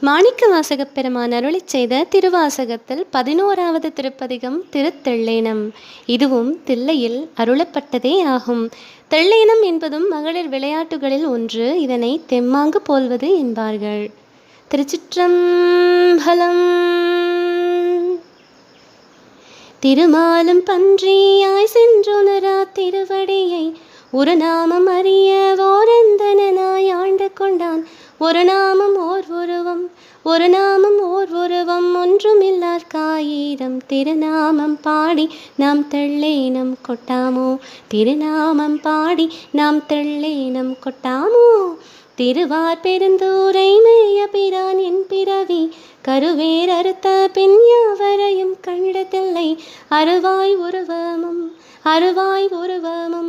மாணிக்க வாசகப் பெருமான் அருளிச் செய்த திருவாசகத்தில் பதினோராவது திருப்பதிகம் திருத்தெள்ளேனம். இதுவும் தில்லையில் அருளப்பட்டதே ஆகும். தெள்ளேனம் என்பதும் மகளிர் விளையாட்டுகளில் ஒன்று. இதனை தெம்மாங்கு போல்வது என்பார்கள். திருச்சிற்றம்பலம். திருமாலும் பன்றியாய் சென்றுணரா திருவடியை. ஒரு நாமம் அறிய ஓரந்தனாய் ஆண்டு கொண்டான். ஒரு நாமம் ஒரு நாமம் ஓர் உருவம் ஒன்றுமில்லார் காயிரம் திருநாமம் பாடி நாம் தெள்ளேனம் கொட்டாமோ? திருநாமம் பாடி நாம் தெள்ளேனம் கொட்டாமோ? திருவார் பெருந்தூரை மேய பிரான் என் பிறவி. கருவேர் அறுத்த பின் யாவரையும் கண்டதில்லை அருவாய் உருவமும் அருவாய் உருவமும்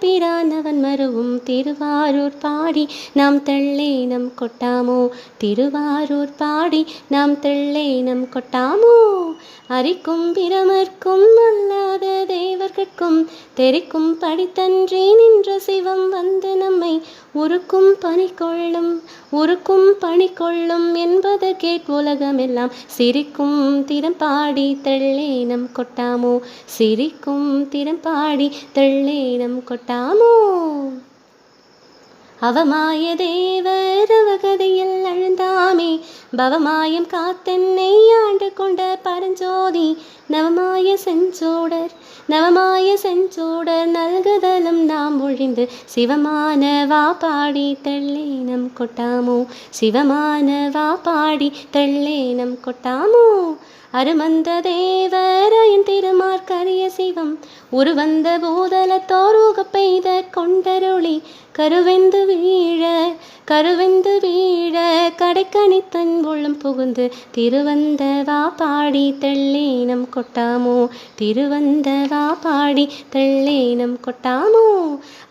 பிரானவன் மருவும் திருவாரூர் பாடி. நாம் தெள்ளேனம் கொட்டாமோ? திருவாரூர் பாடி. நாம் தெள்ளேனம் கொட்டாமோ? அரிக்கும் பிரமர்க்கும் அல்லாத தெரிக்கும் படித்தன்றே நின்ற சிவம் வந்து நம்மை உருக்கும் பணி கொள்ளும் உருக்கும் பணி கொள்ளும் என்பது கேட் உலகமெல்லாம். சிரிக்கும் திறம்பாடி தெள்ளேனம் கொட்டாமோ? சிரிக்கும் திறம்பாடி தெள்ளேனம் கொட்டாமோ? அவமாய தேவர் அவகதையில் அழுந்தாமே? பவமாயம் காத்தென்னை ஆண்டு கொண்ட பரஞ்சோதி நவமாய செஞ்சோடர் நவமாய செஞ்சோடர் நல்குதலும் நாம் ஒழிந்து சிவமான வா பாடி தெள்ளேனம் கொட்டாமோ? சிவமான வா பாடி தெள்ளேனம் கொட்டாமோ? அருமந்த தேவராயன் திருமார்க்கரிய சிவம். உருவந்த பூதலத்தோரூக பெய்த கொண்டருளி கருவெந்து வீழ கருவெந்து வீழ கடைக்கணித்தன் உள்ளம் புகுந்து திருவந்த வா பாடி தெள்ளேனம் கொட்டாமோ திருவந்த வா பாடி தெள்ளேனம் கொட்டாமோ.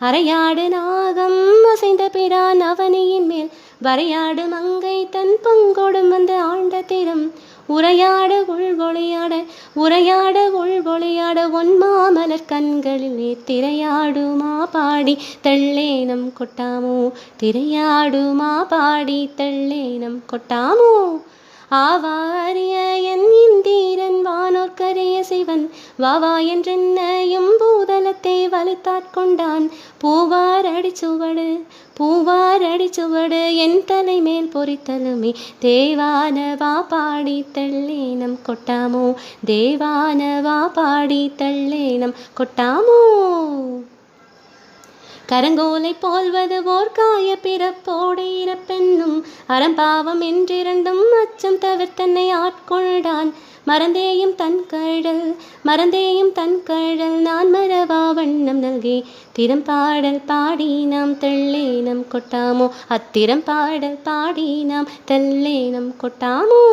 அரையாடு நாகம் அசைந்த பிரான் அவனியின் மேல் வரையாடு மங்கை தன் பங்கோடும் வந்து ஆண்ட திறம். உரையாட உள்வொளியாட உரையாட உள்வொளியாட ஒன்மாமலர் கண்களில் நீ திரையாடுமா பாடி தள்ளேனம் கொட்டாமோ? திரையாடுமா பாடி தள்ளேனம் கொட்டாமோ? ஆவாரிய என் இந்தீரன் வானோர்க்கரிய சிவன். வாவா என்றென்னையும் பூதலத்தை வலுத்தாட்கொண்டான் பூவார் அடிச்சுவடு பூவார் அடிச்சுவடு என் தலைமேல் பொறித்தலுமே. தேவானவா பாடி தள்ளேனம் கொட்டாமோ? தேவானவா பாடி தள்ளேனம் கொட்டாமோ? கரங்கோலை போல்வது ஓர் காய பிறப்போடு இறப்பென்னும் அறம்பாவம் என்றிரண்டும் அச்சம் தவிர்த்தன்னை ஆட்கொண்டான். மறந்தேயும் தன் கழல் மறந்தேயும் தன் கழல் நான் மறவா வண்ணம் நல்கி. திறம் பாடல் பாடி நாம் தெள்ளேனம் கொட்டாமோ? அத்திரம் பாடல் பாடி நாம் தெள்ளேனம் கொட்டாமோ?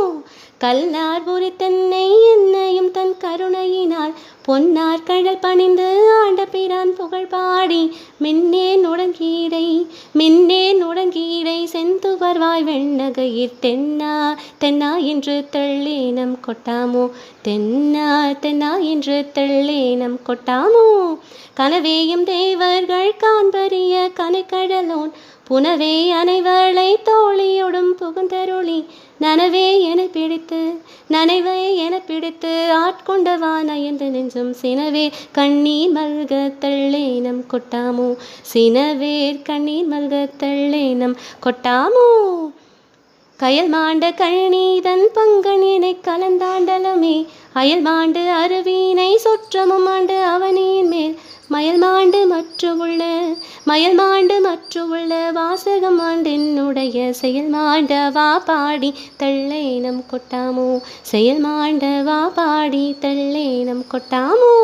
கல்லார் புரித்தன்னை என்னையும் தன் கருணையினால் பொன்னார் கடல் பணிந்து ஆண்ட பிரான் புகழ் பாடி மின்னே நுடங்கீடை மின்னே நுடங்கீடை செந்துவர்வாய் வெண்ணகையிர் தென்னா தென்னா என்று தள்ளேனம் கொட்டாமோ தென்னா தென்னா என்று தள்ளேனம் கொட்டாமோ கனவேயும் தேவர்கள் காண்பறிய கனைக்கடலோன் புனவே அனைவளை தோழியோடும் புகுந்தருளி நனவே என பிடித்து நனைவே என பிடித்து ஆட்கொண்டவான என்று நெஞ்சும். சினவே கண்ணீர் மல்க தள்ளேனம் கொட்டாமோ? சினவேர் கண்ணீர் மல்க தள்ளேனம் கொட்டாமோ? கயல் மாண்ட கழனிதன் பங்கன் என கலந்தாண்டலமே. அயல் மாண்டு அருவீனை சுற்றமும் ஆண்டு அவனின் மேல். மயல் மாண்டு மற்ற மயல் மாண்டு மற்ற வாசகம் ஆண்டென்னுடைய செயல் மாண்டவா பாடி தள்ளேனம் கொட்டாமோ? செயல் மாண்டவா பாடி தள்ளேனம் கொட்டாமோ?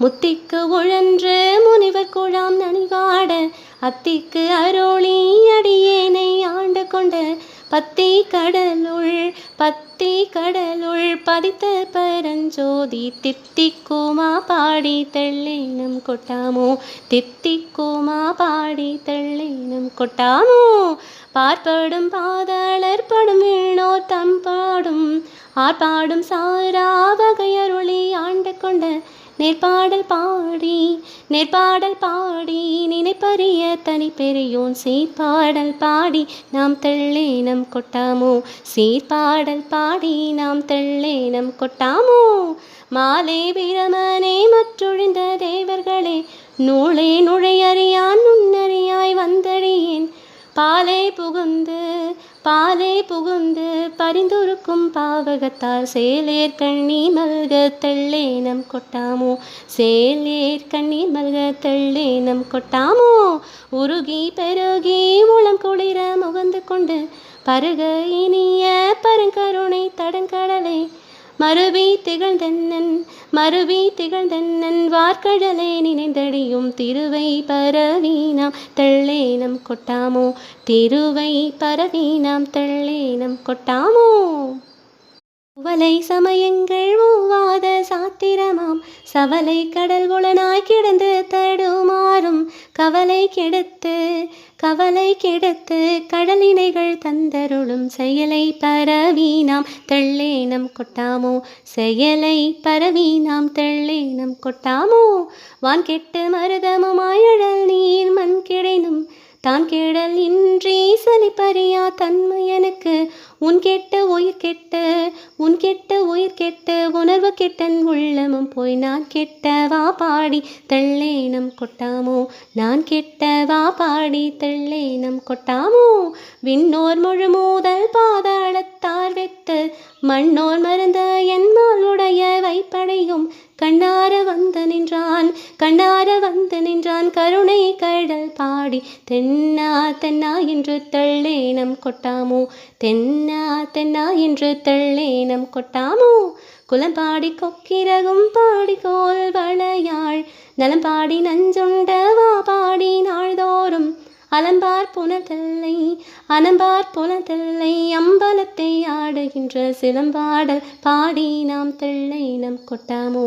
முத்திக்கு உழன்று முனிவர் குழாம் நனிவாட அத்திக்கு அருளி அடியேனை ஆண்டு கொண்ட பத்தி கடலுள் பத்தி கடலுள் பதித்த பரஞ்சோதி தித்திக்குமா பாடி தெள்ளேனும் கொட்டாமோ? தித்திக்குமா பாடி தெள்ளேனும் கொட்டாமோ? பார்ப்படும் பாதாளர் படும் வீணோர் தம்பாடும் ஆர்ப்பாடும் சாரா வகையருளி ஆண்டு கொண்ட நேர்பாடல் பாடி நேர்பாடல் பாடி நினைப்பறிய தனி பெரியோன் சீர்பாடல் பாடி நாம் தெள்ளேனம் கொட்டாமோ? சீர்பாடல் பாடி நாம் தெள்ளேனம் கொட்டாமோ? மாலே பிரமனே மற்றொழிந்த தேவர்களே நூலே நுழையறியான் நுண்ணறியாய் வந்தடியேன். பாலே புகுந்து பாலே புகுந்து பரிந்துருக்கும் பாவகத்தால் சேலேர் கண்ணி மல்க தெள்ளேனம் கொட்டாமோ? சேலேர் கண்ணி மல்க தெள்ளேனம் கொட்டாமோ? உருகி பெருகி உளம் குளிர முகந்து கொண்டு பருக இனிய பருங்கருணை தடங்கடலை மறுவி திகழ்ந்தென்னன் மறுவி திகழ்ந்தென்னன் வார்கடலை நினைந்தடியும் திருவை பரவீனாம் தெள்ளேனம் கொட்டாமோ? திருவை பரவீனாம் தெள்ளேனம் கொட்டாமோ? உவலை சமயங்கள் மூவாத சாத்திரமாம். சவலை கடல் உளனாய் கிடந்து தடுமாறும். கவலை கெடுத்து கவலை கெடுத்து கடலினைகள் தந்தருளும். செயலை பரவீனாம் தெள்ளேனம் கொட்டாமோ? செயலை பரவீனாம் தெள்ளேனம் கொட்டாமோ? வான் கெட்டு மருதமுமாயழல் நீர் மண் கிடைனும் தான் கேடல் இன்றி சலிப்பறியா தன்மையனுக்கு உன் கெட்ட உயிர் கெட்ட உன் கெட்ட உயிர் கெட்ட உணர்வு கெட்டன் உள்ளமும் போய் நான் கெட்டவா பாடி தெள்ளேனம் கொட்டாமோ? நான் கெட்டவா பாடி தெள்ளேனம் கொட்டாமோ? விண்ணோர் முழு மூதல் பாதாளத்தார் வெத்து மண்ணோர் மருந்த என் மாளுடைய வைப்படையும். கண்ணார வந்து நின்றான் கண்ணார வந்து நின்றான் கருணை பாடல் பாடி தென்னா தென்னா என்று தள்ளேனம் கொட்டாமோ? தென்னா தென்னா என்று தள்ளேனம் கொட்டாமோ? குலம்பாடி கொக்கிரகும் பாடி கோல் வளையாள் நலம் பாடி நஞ்சுண்டவா பாடி நாள்தோறும்? அலம்பார் புனதல்லை அலம்பார் புனதல்லை அம்பலத்தை ஆடுகின்ற சிலம்பாடல் பாடி நாம் தெள்ளை நம் கொட்டாமோ?